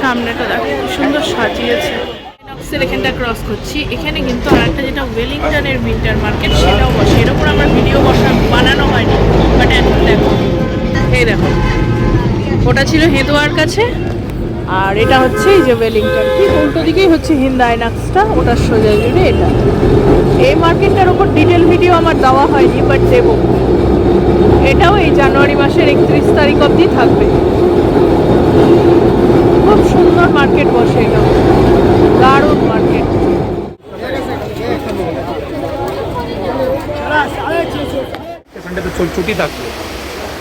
সামনেটা দেখো, কি সুন্দর সাজিয়েছে। এখানটা ক্রস করছি। এখানে কিন্তু আরেকটা যেটা ওয়েলিংটনের উইন্টার মার্কেট সেটাও বসে। এর আমার ভিডিও বসা বানানো হয়নি বাট এখন দেখো। এই দেখো, ওটা ছিল হেদোয়ার কাছে, আর এটা হচ্ছে এই যে ওয়েলিংটন ঠিক উল্টো দিকেই হচ্ছে হিন্দা আইনাক্সটা ওটার সোজা জুড়ে এটা। এই মার্কেটটার উপর ডিটেল ভিডিও আমার দেওয়া হয়নি বাট দেবো। এটাও এই জানুয়ারি মাসের একত্রিশ তারিখ অবধি থাকবে। খুব সুন্দর মার্কেট বসে এটা দারুণ মার্কেট সানডে তো চল ছুটি থাকবে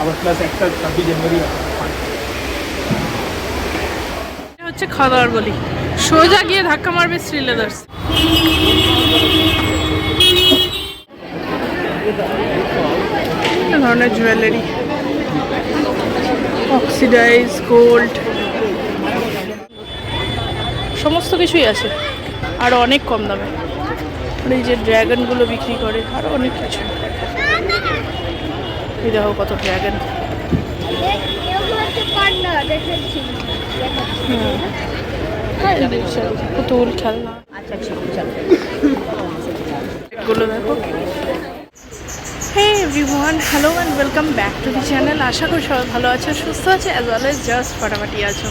আবার প্লাস একটা ছাব্বিশ জানুয়ারি এটা হচ্ছে খাওয়া দাওয়ার গলি। সোজা গিয়ে ধাক্কা মারবে শ্রী লেদার্স ধরনের জুয়েলারি অক্সিডাইজ গোল্ড সমস্ত কিছুই আছে। আর অনেক কম দামে। আর এই যে ড্র্যাগনগুলো বিক্রি করে আরও অনেক কিছু। এই দেখো কত ড্র্যাগন পুতুল খেলনা। এগুলো দেখো। Hey everyone hello and welcome back to the channel আশা করি সবাই ভালো আছো, সুস্থ আছে অ্যাজ ওয়েল এজ জাস্ট ফাটাফাটি আছো।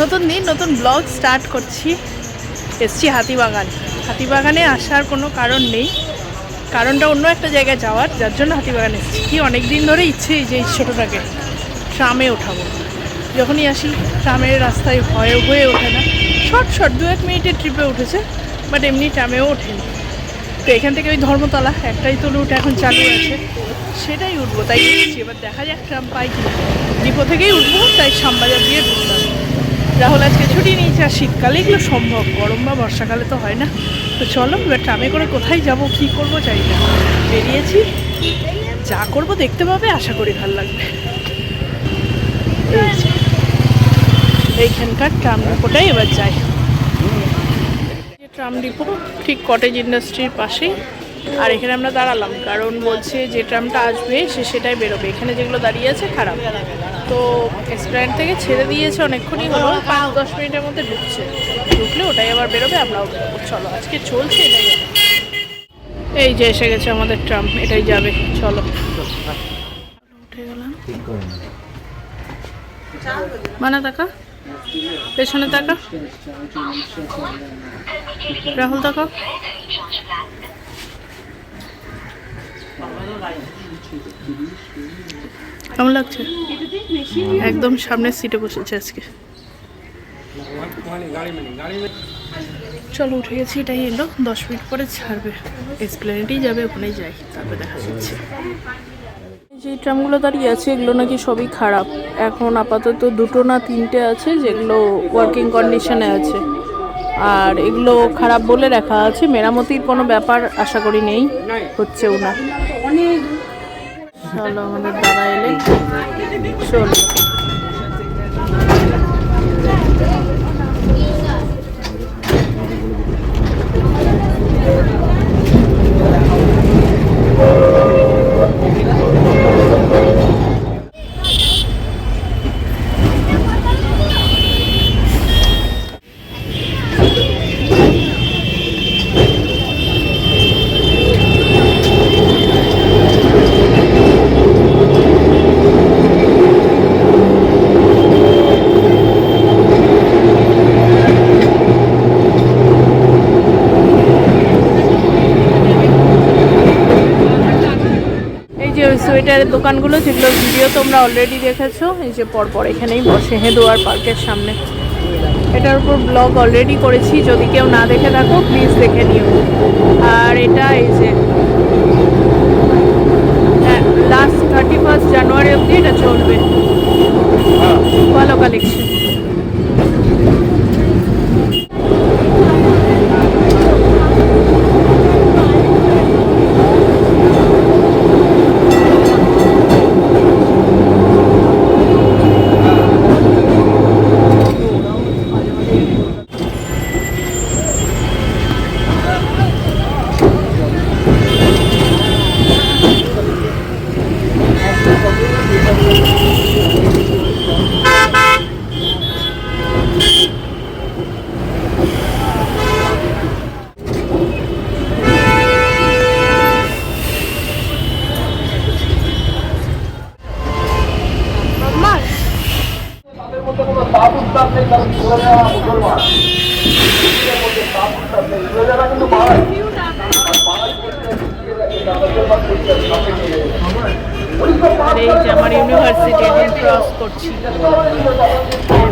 নতুন দিন, নতুন ব্লগ স্টার্ট করছি। এসছি হাতিবাগান। হাতিবাগানে আসার কোনো কারণ নেই। কারণটা অন্য একটা জায়গায় যাওয়ার, যার জন্য হাতিবাগান এসেছি। কি অনেক দিন ধরে ইচ্ছে যে এই ছোটোটাকে ট্রামে ওঠাবো। যখনই আসি, ট্রামের রাস্তায় ভয়ে হয়ে ওঠে না। শর্ট শর্ট, দু এক মিনিটের ট্রিপে উঠেছে বাট এমনি ট্রামেও ওঠেনি। তো এখান থেকে ওই ধর্মতলা, একটাই তো রুট এখন চালু আছে। সেটাই উঠবো, তাই এবার দেখা যাক ট্রাম পাই কি ডিপো থেকেই উঠবো, তাই শ্যামবাজার দিয়ে ঢুকলাম। রাহুল আজকে ছুটি নিয়েছে, আর শীতকালে এগুলো সম্ভব, গরম বা বর্ষাকালে তো হয় না। তো চলো, এবার ট্রামে করে কোথায় যাব, কি করব চাই না। বেরিয়েছি, যা করব দেখতে পাবে, আশা করি ভালো লাগবে। এই এইখানকার ট্রাম ডিপোটাই এবার যাই ট্রাম ডিপো, ঠিক কটেজ ইন্ডাস্ট্রির পাশেই। আর এখানে আমরা দাঁড়ালাম, কারণ বলছে যে ট্রামটা আসবে, সে সেটাই বেরোবে। এখানে যেগুলো দাঁড়িয়ে আছে, খারাপ। তো এক্সপ্ল্যান্ট থেকে ছেড়ে দিয়েছে অনেকক্ষণই হলো, পাঁচ দশ মিনিটের মধ্যে ঢুকছে। ঢুকলে ওটাই আবার বেরোবে, আমরাও চলো, আজকে চলছে এটাই। এই যে এসে গেছে আমাদের ট্রাম, এটাই যাবে, চলো। উঠে গেলাম। মানা টাকা পেছনে টাকা রাহুল টাকা কেমন লাগছে? একদম সামনের সিটে বসেছে আজকে। চলো উঠে গেছি, এটাই এলো দশ মিনিট পরে ছাড়বে। এসপ্লেনেটেই যাবে, ওখানেই যাই। তারপরে দেখা যাচ্ছে যে ট্রামগুলো দাঁড়িয়ে আছে, এগুলো নাকি সবই খারাপ। এখন আপাতত দুটো না তিনটে আছে যেগুলো ওয়ার্কিং কন্ডিশনে আছে। আর এগুলো খারাপ বলে রাখা আছে। মেরামতির কোনো ব্যাপার আশা করি নেই হচ্ছেও না চলো আমাদের দাদা এলে। চলো এই যে ওই সোয়েটারের দোকানগুলো যেগুলো ভিডিও তোমরা অলরেডি দেখেছ এই যে পরপর এখানেই বসে হেদুয়ার পার্কের সামনে। এটার উপর ব্লগ অলরেডি করেছি যদি কেউ না দেখে থাকো প্লিজ দেখে নিও। আর এটা এই যে লাস্ট থার্টি ফার্স্ট জানুয়ারি অবধি এটা চলবে। ভালো কালেকশন আর, এই যে আমার ইউনিভার্সিটি ক্রস করছি।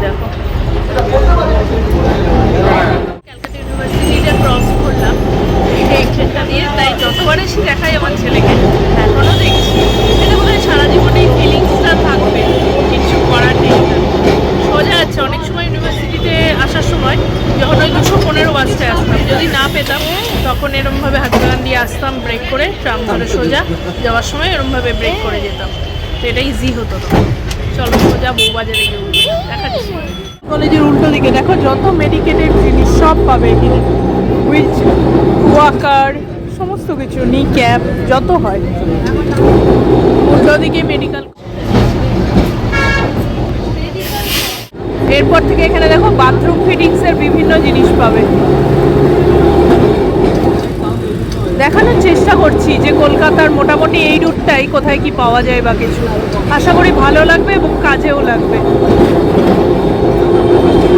দেখো। ক্যালকাটা ক্রস করলাম। এই ট্রেনটা দিয়ে তাই যতবার এসে দেখাই আমার ছেলেকে এখনও দেখছি। এটা বোধ সারা জীবনে এই ফিলিংসটা থাকবে। কিছু করার নেই। সোজা আছে, অনেক সময় ইউনিভার্সিটিতে আসার সময় যখন ওই দুশো পনেরো বাসটায় আসতাম যদি না পেতাম তখন এরমভাবে হাতিবাগান দিয়ে আসতাম ব্রেক করে ট্রাম ধরে সোজা যাওয়ার সময় এরমভাবে ব্রেক করে যেতাম। তো এটা ইজি হতো চলো সোজা বউবাজারে গিয়ে। দেখাচ্ছি। কলেজের উল্টো দিকে দেখো যত মেডিকেটেড জিনিস সব পাবে এখানে। হুইচ ওয়াকার সমস্ত কিছু নি ক্যাপ যত হয়। উল্টো দিকে মেডিকেল এরপর থেকে এখানে দেখো বাথরুম ফিটিংস এর বিভিন্ন জিনিস পাবে। দেখানোর চেষ্টা করছি যে কলকাতার মোটামুটি এই রুটটাই কোথায় কি পাওয়া যায় বা কিছু। আশা করি ভালো লাগবে এবং কাজেও লাগবে।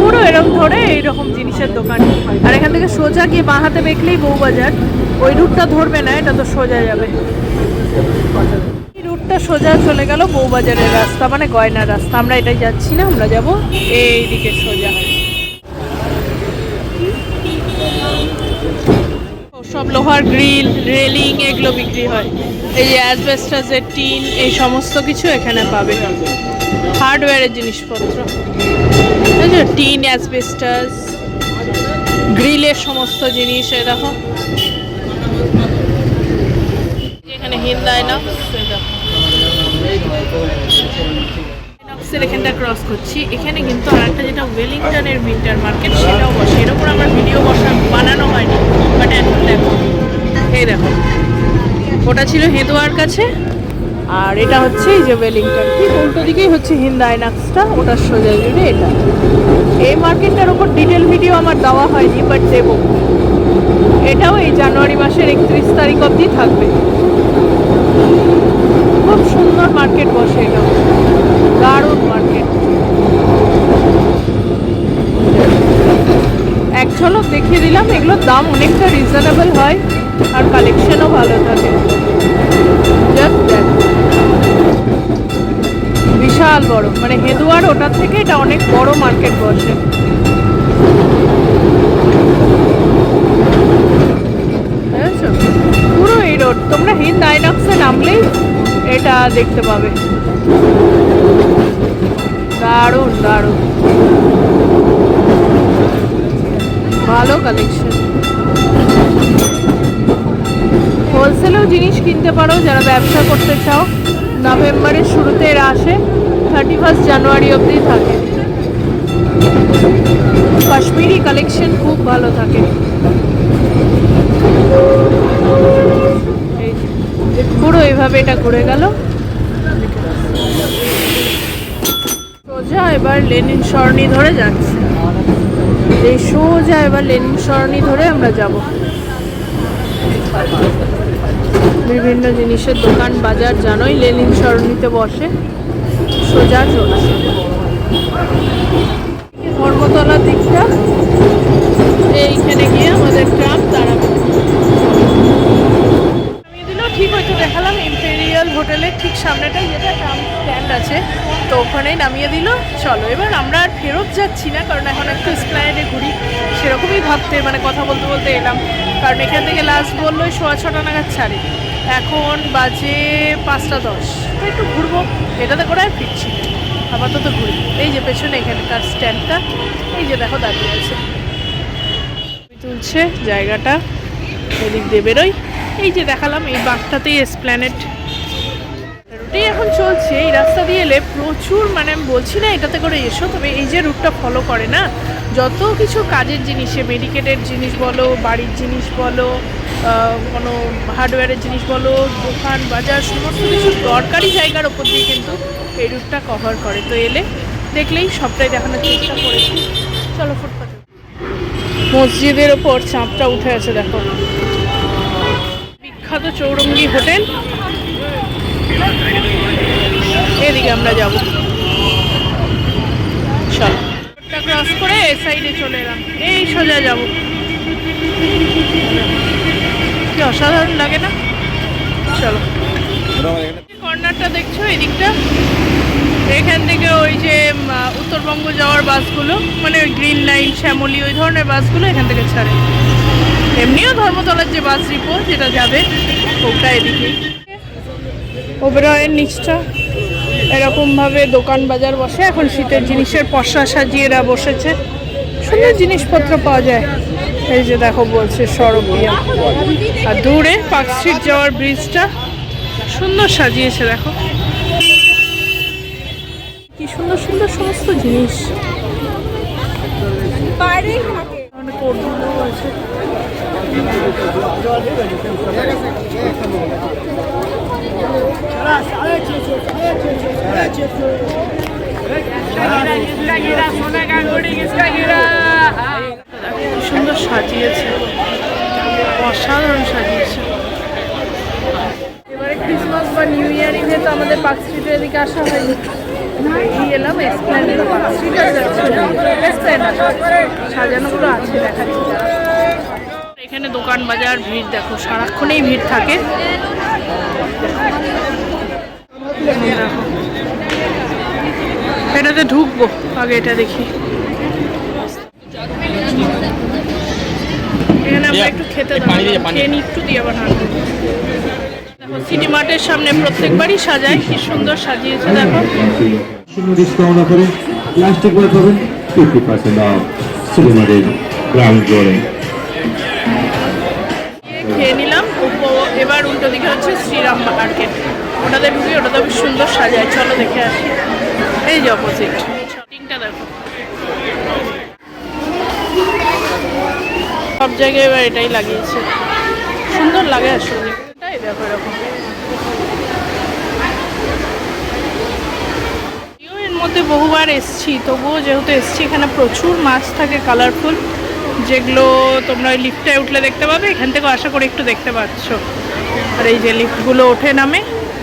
পুরো এরকম ধরে এইরকম জিনিসের দোকান। আর এখান থেকে সোজা গিয়ে বাঁ হাতে দেখলেই বউবাজার। ওই রুটটা ধরবে না, এটা তো সোজা যাবে। সোজা চলে গেল বউবাজারের রাস্তা মানে গয়নার রাস্তা। আমরা এটাই যাচ্ছি না, আমরা যাব এই দিকে সোজা। সব লোহার গ্রিল, রেলিং, এগুলো বিক্রি হয়। এই যে অ্যাসবেস্টাসের টিন, এই সমস্ত কিছু এখানে পাবে। হার্ডওয়্যারের জিনিসপত্র। টিন, অ্যাসবেস্টাস, গ্রিলের সমস্ত জিনিস এ দেখো। এখানে হিন্দায় না এখানটা ক্রস করছি। এখানে কিন্তু আর একটা যেটা ওয়েলিংটনের উইন্টার মার্কেট সেটাও বসে। এর উপর আমার ভিডিও বসা বানানো হয়নি বাট এখন দেখো। এই দেখো। ওটা ছিল হেদুয়ার কাছে, আর এটা হচ্ছে এই যে ওয়েলিংটন ঠিক উল্টো দিকেই হচ্ছে হিন্দা আইনাক্সটা ওটার সোজা জুড়ে এটা। এই মার্কেটটার উপর ডিটেল ভিডিও আমার দেওয়া হয়নি বাট দেব। এটাও এই জানুয়ারি মাসের একত্রিশ তারিখ অবধি থাকবে। মার্কেট বসে এটা দারুণ মার্কেট। এক ঝলক দেখিয়ে দিলাম, এগুলোর দাম অনেকটা রিজনেবল হয়, আর কালেকশনও ভালো থাকে। বিশাল বড় মানে হেদুয়ার ওটার থেকে এটা অনেক বড় মার্কেট বসে? পুরো এই রোড তোমরা হিন্দ আইনক্সে নামলেই এটা দেখতে পাবে। দারুণ দারুণ। ভালো কালেকশন হোলসেলেও জিনিস কিনতে পারো, যারা ব্যবসা করতে চাও। নভেম্বরের শুরুতে এরা আসে থার্টি ফার্স্ট জানুয়ারি অবধি থাকে। কাশ্মীরি কালেকশন খুব ভালো থাকে। পুরো এভাবে এটা ঘুরে গেল। সোজা এবার লেনিন সরণি ধরে যাচ্ছে। এই সোজা এবার লেনিন সরণি ধরে আমরা যাব। বিভিন্ন জিনিসের দোকান, বাজার জানোই লেনিন সরণিতে বসে। সোজা চলছে ধর্মতলার দিকটা। এইখানে গিয়ে আমাদের ট্রাম দাঁড়াবে নামিয়ে দিলেও ঠিক হয়তো দেখালাম ইম্পেরিয়াল হোটেলের ঠিক সামনেটাই যেটা স্ট্যান্ড আছে। তো ওখানেই নামিয়ে দিল। চলো, এবার আমরা আর ফেরত যাচ্ছি না, কারণ এখন একটু স্প্ল্যানেডে ঘুরি। সেরকমই ভাবতে মানে কথা বলতে বলতে এলাম। কারণ এখান থেকে লাস্ট বলল সোয়া ছটা নাগাদ ছাড়ে। এখন বাজে পাঁচটা দশ। তো একটু ঘুরবো। এটাতে করে আর ফিরছি। আপাতত ঘুরি। এই যে পেছনে এখানকার স্ট্যান্ডটা এই যে দেখো দাঁড়িয়ে আছে। তুলছে জায়গাটা। এদিক দিয়ে বেরোই। এই যে দেখালাম, এই বাঘটাতেই এসপ্ল্যানেট রুটেই এখন চলছে, এই রাস্তা দিয়ে এলে প্রচুর মানে আমি বলছি না এটাতে করে এসো, তবে এই যে রুটটা ফলো করে না, যত কিছু কাজের জিনিসে মেডিকেটের জিনিস বলো, বাড়ির জিনিস বলো কোনো হার্ডওয়্যারের জিনিস বলো, দোকান, বাজার, সমস্ত কিছু দরকারি জায়গার ওপর দিয়ে কিন্তু এই রুটটা কভার করে। তো এলে দেখলেই সবটাই দেখানোর চেষ্টা করেছি। চলো ফুটপাতে মসজিদের ওপর চাঁপটা উঠে আছে, দেখো। বিখ্যাত চৌরঙ্গি হোটেল। এদিকে আমরা যাব। চলো। ক্রস করে এ সাইডে চলে এলাম। এই সোজা যাব। কি অসাধারণ লাগে না? চলো। কর্নারটা দেখছ এই দিকটা এখান থেকে ওই যে উত্তরবঙ্গ যাওয়ার বাসগুলো মানে ওই গ্রিন লাইন শ্যামলি ওই ধরনের বাসগুলো এখান থেকে ছাড়ে। এমনিও ধর্মতলার যে বাস রিপো যেটা যাবে ওটা এদিকেই। ওবেরয়ের নিচটা এরকমভাবে দোকান বাজার বসে। এখন শীতের জিনিসের পশা সাজিয়ে এরা বসেছে। সুন্দর জিনিসপত্র পাওয়া যায়। এই যে দেখো বলছে সরবিয়া আর দূরে পার্ক স্ট্রিট যাওয়ার ব্রিজটা সুন্দর সাজিয়েছে, দেখো। কি সুন্দর সুন্দর সমস্ত জিনিস। আছে সুন্দর সাজিয়েছে অসাধারণ সাজিয়েছে। এবারে ক্রিসমাস বা নিউ ইয়ার ইভে তো আমাদের পার্ক স্ট্রিটের এদিকে আসা হয়নি। এলাম? পার্ক স্ট্রিট আর যাচ্ছে এসপ্ল্যানেড সাজানোগুলো আছে দেখাচ্ছি এখানে দোকান বাজার ভিড় দেখো সারাক্ষণেই ভিড় থাকে। দেখো। এটাতে ঢুকবো আগে এটা দেখি। এখানে আমরা একটু খেতে খেয়ে একটু দিয়ে আবার সিটি মার্টের সামনে প্রত্যেকবারই সাজায় কি সুন্দর সাজিয়েছে দেখো। ডিসকাউন্ট অফারে প্লাস্টিক ব্যাগ পাবেন ফিফটি পার্সেন্ট অফ সিনেমারের গ্রাউন্ড ফ্লোরে খেয়ে নিলাম উপ- এবার উল্টো দিকে হচ্ছে শ্রীরাম মার্কেট ওটাতে ঢুকি ওটাতে বেশ সুন্দর সাজায়। চলো দেখে আসি। এই যে অপোজিট শপিংটা দেখো। সব জায়গায় এবার এটাই লাগিয়েছে। সুন্দর লাগে আসলে। এটাই দেখো এরকম। এর মধ্যে বহুবার এসছি তবুও যেহেতু এসছি এখানে প্রচুর মাছ থাকে কালারফুল যেগুলো তোমরা ওই লিফটে উঠলে দেখতে পাবে এখান থেকে আশা করি একটু দেখতে পাচ্ছ। আর এই যে লিফটগুলো ওঠে নামে।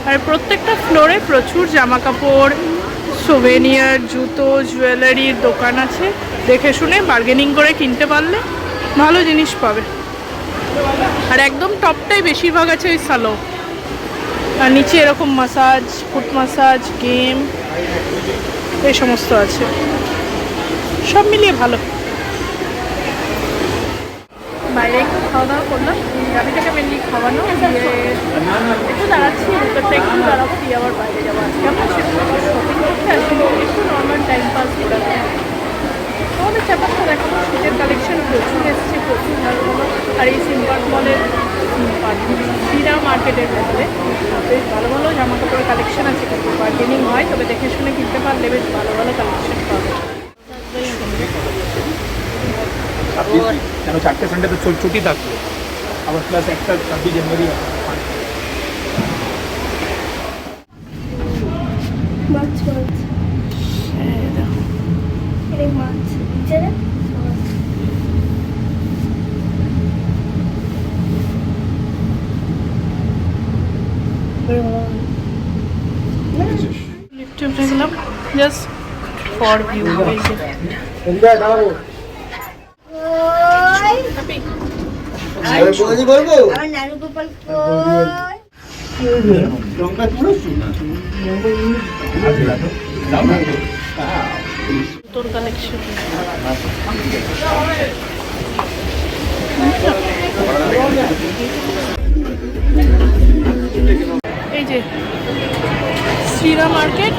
আর প্রত্যেকটা ফ্লোরে প্রচুর জামা কাপড় সোভেনিয়ার জুতো জুয়েলারির দোকান আছে। দেখে শুনে বার্গেনিং করে কিনতে পারলে ভালো জিনিস পাবে। আর একদম টপটাই বেশিরভাগ আছে ওই সালো আর নিচে এরকম মাসাজ ফুট মাসাজ গেম এই সমস্ত আছে। সব মিলিয়ে ভালো। বাইরে খাওয়া দাওয়া করলাম গাড়িটাকে মেনলি খাওয়ানো একটু দাঁড়াচ্ছি, ভেতরটা একটু দাঁড়াবো দিয়ে আবার বাইরে যাব আজকে। আমরা সেরকম শপিং করতে আসিনি, একটু নর্মাল টাইম পাস করে আমাদের ব্যাপারটা দেখো, শীতের কালেকশন প্রচুর এসছে, প্রচুর ভালো আর এই সিম্পার মলের সিরা মার্কেটের মধ্যে বেশ ভালো ভালো জামা কাপড়ের কালেকশন আছে, কিন্তু বার্গেনিং হয়, তবে দেখে শুনে কিনতে পারলে বেশ ভালো ভালো কালেকশন পাবে ছাব্বিশ কেন চারটে সানডে তো ছুটি থাকবে। আবার প্লাস একটা ছাব্বিশ জানুয়ারি লিফটে উঠে গেলাম। জাস্ট ফর ভিউ তোর কালেকশন এই যে শ্রীরা মার্কেট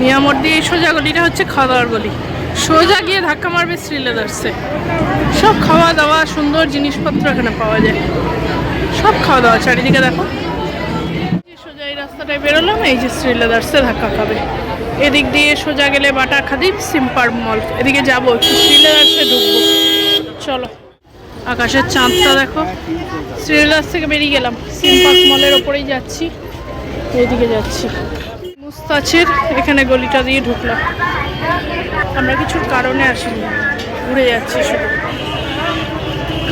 মিয়ামোর দিয়ে এই সোজা গলিটা হচ্ছে খাওয়া দাওয়ার গলি। সোজা গিয়ে ধাক্কা মারবে শ্রী লেদার্সে সব খাওয়া দাওয়া, সুন্দর জিনিসপত্র এখানে পাওয়া যায়। সব খাওয়া দাওয়া, চারিদিকে দেখো। সোজা এই রাস্তাটায় বেরোলাম, এই যে শ্রী লেদার্সে ধাক্কা খাবে। এদিক দিয়ে সোজা গেলে বাটা খাদিম সিম্পার মল। এদিকে যাব, একটু শ্রী লেদার্সে ঢুকবো। চলো। আকাশের চাঁদটা দেখো। শ্রীলাস থেকে বেরিয়ে গেলাম। সিম্পার মলের ওপরেই যাচ্ছি। এইদিকে যাচ্ছি। মুস্তাচের এখানে গলিটা দিয়ে ঢুকলাম। আমরা কিছুর কারণে আসিনি ঘুরে যাচ্ছি শুধু।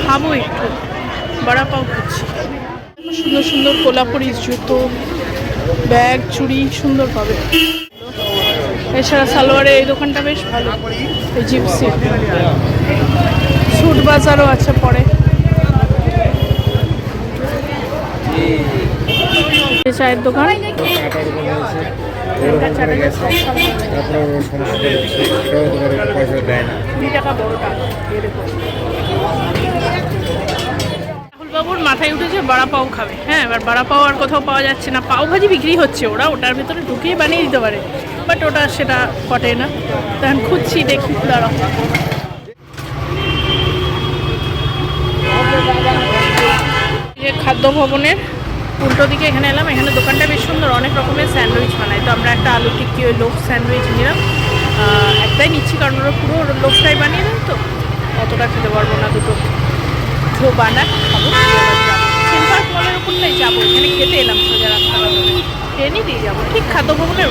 খাব একটু বড়া পাও খাচ্ছি। সুন্দর সুন্দর কোলাপুরি জুতো, ব্যাগ, চুড়ি সুন্দর পাবে। এছাড়া সালোয়ারের এই দোকানটা বেশ ভালো, এই জিপসি। স্যুট বাজারও আছে পরে। চায়ের দোকান। এটা চাটা গেছে। এরকম। বাবুর মাথায় উঠেছে বড়া পাও খাবে। হ্যাঁ এবার বড়া পাও আর কোথাও পাওয়া যাচ্ছে না। পাও ভাজি বিক্রি হচ্ছে ওরা ওটার ভেতরে ঢুকিয়ে বানিয়ে দিতে পারে। বাট ওটা সেটা কটে না। তখন খুঁজছি দেখি দাঁড়াও খাদ্য ভবনের উল্টো দিকে এখানে এলাম, এখানে দোকানটা বেশ সুন্দর, অনেক রকমের স্যান্ডউইচ বানায়। তো আমরা একটা আলু টিক্কি ওই লোক স্যান্ডউইচ নিলাম। একটাই নিচ্ছি, কারণ ওরা পুরো লোকটাই বানিয়ে দেয় তো। অতটা খেতে পারব না, দুটো তো বানাক, খাব। উপর নেই, যাব। এখানে খেতে এলাম সোজা রাস্তা ট্রেনই দিয়ে যাব, ঠিক খাদ্য ভবনের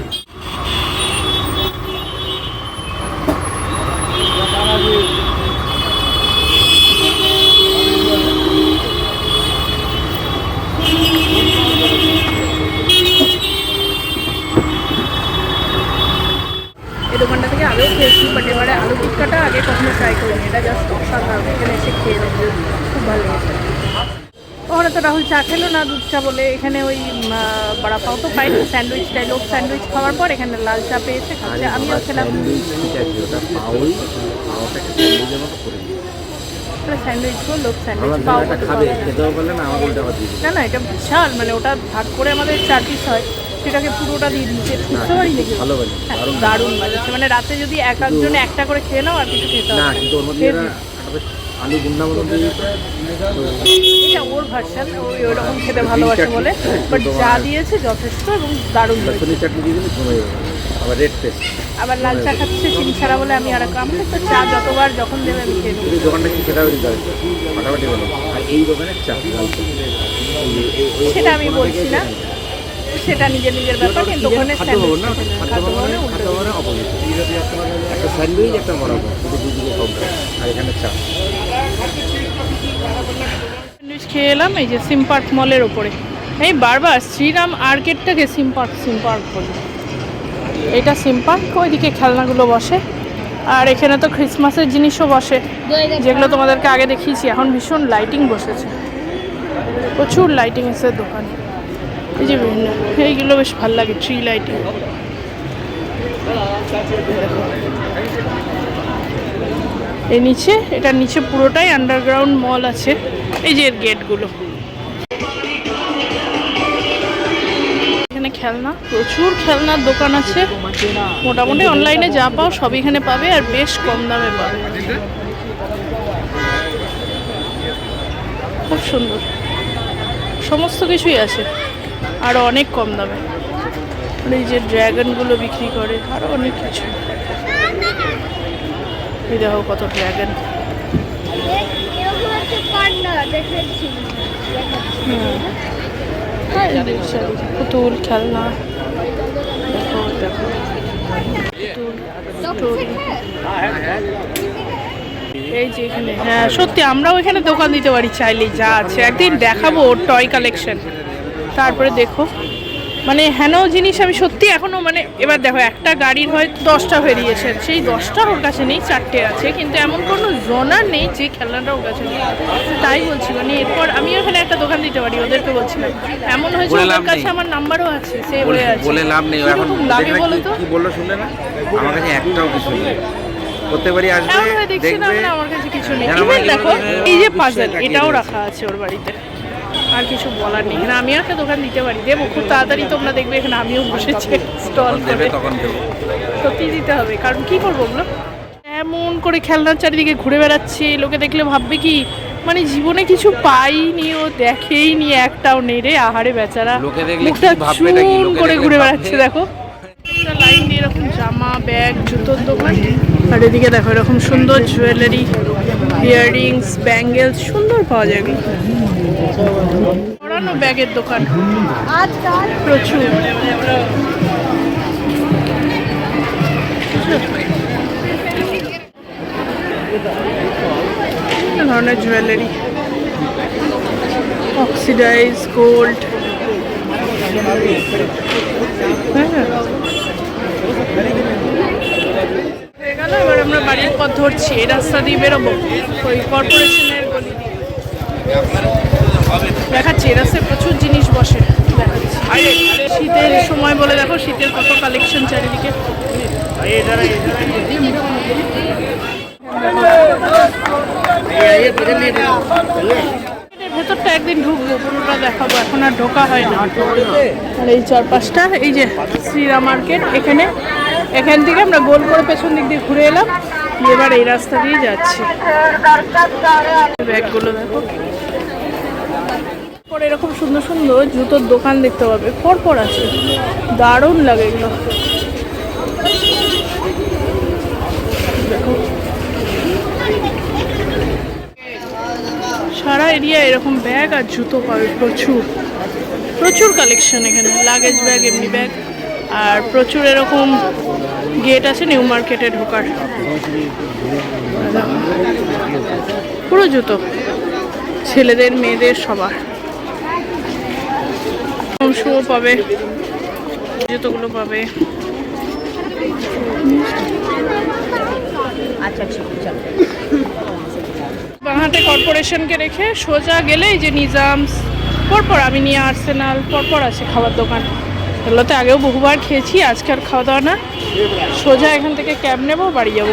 কখনো ট্রাই করিনি। এটা জাস্ট অসাধারণ এখানে এসে খেয়ে দেখি খুব ভালো লেগেছে ওখানে তো রাহুল চা খেলো না দুধ চা বলে। এখানে ওই বড়া পাও তো পাইনি স্যান্ডউইচ লোক স্যান্ডউইচ খাওয়ার পর এখানে লাল চা পেয়েছে খাচ্ছে। আমিও খেলাম। স্যান্ডউইচ লোক স্যান্ডউইচ পাও কত খাবে খেতেও পারলে না আমাকে উল্টা দিবে না না এটা বিশাল মানে ওটা ভাগ করে আমাদের চার পিস হয় সেটাকে পুরোটা দিয়ে দিচ্ছে বুঝতে পারি নাকি ভালো বলে হ্যাঁ, দারুণ বাজছে মানে রাতে যদি এক একজনে একটা করে খেয়ে নাও আর কিছু খেতে না কিন্তু ওর মধ্যে আলু গুন্ডা মতন এটা ভার্সান ওই ওরকম খেতে ভালোবাসে বলে। বাট যা দিয়েছে যথেষ্ট এবং দারুণ চাটনি দিয়ে দিলে জমে যাবে। আবার রেড পেস্ট আবার লাল চা খাচ্ছে চিনি ছাড়া বলে আমি আর আমাকে তো চা যতবার যখন দেবে আমি খেয়ে নেব। দোকানটা কিন্তু ফাটাফাটি হলো আর এই দোকানের চা। সেটা আমি বলছি না। সেটা নিজের নিজের ব্যাপার কিন্তু ওখানে একটা স্যান্ডউইচ একটা দুদিকে আর এখানে চা। স্যান্ডউইচ খেয়ে এলাম এই যে সিমপার্ক মলের ওপরে। এই বারবার শ্রীরাম আর্কেটটাকে সিমপার্ক সিমপার্ক বলি। এটা সিমপার্ক ওইদিকে খেলনাগুলো বসে। আর এখানে তো ক্রিসমাসের জিনিসও বসে, যেগুলো তোমাদেরকে আগে দেখিয়েছি, এখন ভীষণ লাইটিং বসেছে। প্রচুর লাইটিং এসে দোকান। এই যে বিভিন্ন, এইগুলো বেশ ভালো লাগে ট্রি লাইটিং এই নিচে, এটার নিচে পুরোটাই আন্ডারগ্রাউন্ড মল আছে। এই যে এর গেটগুলো খেলনা প্রচুর খেলনার দোকান আছে। মোটামুটি অনলাইনে যা পাও সব এখানে পাবে আর বেশ কম দামে পাবে। খুব সুন্দর। সমস্ত কিছুই আছে আরও অনেক কম দামে। আর এই যে ড্র্যাগনগুলো বিক্রি করে আরও অনেক কিছু। দেখো কত ড্র্যাগন দেখেছি হ্যাঁ পুতুল, খেলনা দেখো। এই যে এখানে হ্যাঁ সত্যি আমরাও এখানে দোকান দিতে পারি চাইলেই, যা আছে। একদিন দেখাবো টয় কালেকশন তারপরে দেখো। মানে হেন জিনিস আমি সত্যি এখনও মানে এবার দেখো একটা গাড়ির হয় দশটা বেরিয়েছে সেই দশটা ওর কাছে নেই চারটে আছে কিন্তু এমন কোনো জোনার নেই যে খেলনাটা ওর কাছে নেই। তাই বলছি মানে এরপর আমি ওখানে একটা দোকান দিতে পারি ওদেরকে বলছিলাম। এমন হয়েছে ওদের কাছে আমার নাম্বারও আছে সে আছে। বলে লাভ নেই এখন লাগে বলো তো? কি বলল শুনলে না? আমার কাছে একটাও কিছু নেই। প্রত্যেকবারই আসবে দেখছি না দেখবে। আমার কাছে কিছু নেই। দেখো এই যে পাজেল এটাও রাখা আছে ওর বাড়িতে। আর কিছু বলার নেই। এখানে আমি একটা দোকান দিতে পারি। দেবো খুব তাড়াতাড়ি তোমরা দেখবে এখানে আমিও বসেছি স্টল করে। সত্যি দিতে হবে। কারণ কি করব ওগুলো এমন করে খেলনার চারিদিকে ঘুরে বেড়াচ্ছে। লোকে দেখলে ভাববে কি মানে জীবনে কিছু পাইনি ও দেখেই নি একটাও নেই রে। আহারে বেচারা। লোকে দেখলে মুখটা ভাববে চুন করে ঘুরে বেড়াচ্ছে দেখো। এরকম জামা, ব্যাগ, জুতোর দোকান। আর এদিকে দেখো, এরকম সুন্দর জুয়েলারি ইয়াররিংস ব্যাঙ্গেলস সুন্দর পাওয়া যায় পরানো ব্যাগের দোকান। প্রচুর। ধরনের জুয়েলারি অক্সিডাইজ গোল্ড হয়ে গেল এবার আমরা বাড়ির পথ ধরছি এই রাস্তা দিয়ে বেরোবো ওই কর্পোরেশনের দেখাচ্ছি এই রাস্তায় প্রচুর জিনিস বসে শীতের সময় বলে দেখো শীতের কত কালেকশন চারিদিকে এর ভেতরটা একদিন ঢুকবো, পুরোটা দেখাবো। এখন আর ঢোকা হয় না। আর এই চারপাশটা, এই যে শ্রীরা মার্কেট, এখানে, এখান থেকে আমরা গোল করে পেছন দিক দিয়ে ঘুরে এলাম। এবার এই রাস্তা দিয়ে যাচ্ছি। ব্যাগগুলো দেখো। পরে এরকম সুন্দর সুন্দর জুতোর দোকান দেখতে পাবে। পরপর আছে। দারুণ লাগে এগুলো। সারা এরিয়া এরকম ব্যাগ আর জুতো পাবে, প্রচুর। প্রচুর কালেকশন এখানে লাগেজ ব্যাগ এমনি ব্যাগ আর প্রচুর এরকম গেট আছে নিউ মার্কেটে ঢোকার। পুরো জুতো। ছেলেদের, মেয়েদের, সবার। শুও পাবে, জুতোগুলো পাবে। বাঁহাটে কর্পোরেশনকে রেখে সোজা গেলে এই যে নিজামস, পরপর আমি নিয়ে আর্সেনাল, পরপর আছে খাবার দোকান। এগুলোতে আগেও বহুবার খেয়েছি, আজকে আর খাওয়া দাওয়া না। সোজা এখান থেকে ক্যাব নেব, বাড়ি যাব।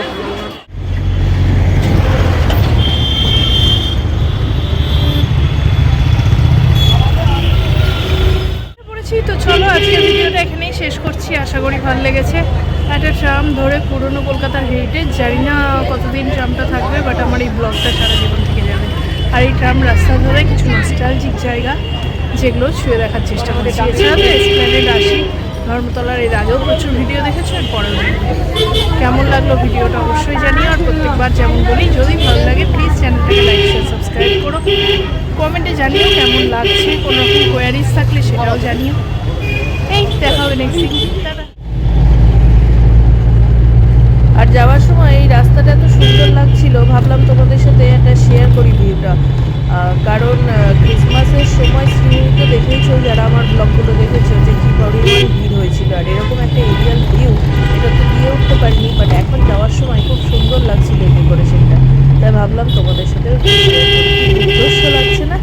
তো চলো আজকের ভিডিওটা এখানেই শেষ করছি, আশা করি ভালো লেগেছে। একটা ট্রাম ধরে পুরনো কলকাতার হেরিটেজ জানি না কতদিন ট্রামটা থাকবে বাট আমার এই ব্লগটা সারা জীবন থেকে যাবে। আর এই ট্রাম রাস্তা ধরে কিছু নস্টালজিক জায়গা যেগুলো ছুঁয়ে দেখার চেষ্টা করেছি এছাড়া এক্সপ্লেনেড আসি ধর্মতলার এর আগেও প্রচুর ভিডিও দেখেছ আর পরেও দেখবে। কেমন লাগল ভিডিওটা অবশ্যই জানিও আর প্রত্যেকবার যেমন বলি যদি ভালো লাগে প্লিজ চ্যানেলটাকে লাইক শেয়ার সাবস্ক্রাইব করো। কমেন্টে জানিও কেমন লাগছে কোনো রকম কোয়ারিজ থাকলে সেটাও জানিও। এই দেখা হবে নেক্সট টাটা। আর যাওয়ার সময় এই রাস্তাটা এত সুন্দর লাগছিল, ভাবলাম তোমাদের সাথে একটা শেয়ার করি ভিউটা। কারণ ক্রিসমাসের সময় শ্রীমুখে দেখেইছো, যারা আমার ব্লগগুলো দেখেছ, যে কী পরিমাণ ভিড় হয়েছিল। আর এরকম একটা এরিয়াল ভিউ এটা তো দিয়ে উঠতে পারিনি বাট এখন যাওয়ার সময় খুব সুন্দর লাগছিল এই ডেকোরেশনটা তাই ভাবলাম তোমাদের করি। লাগছে না?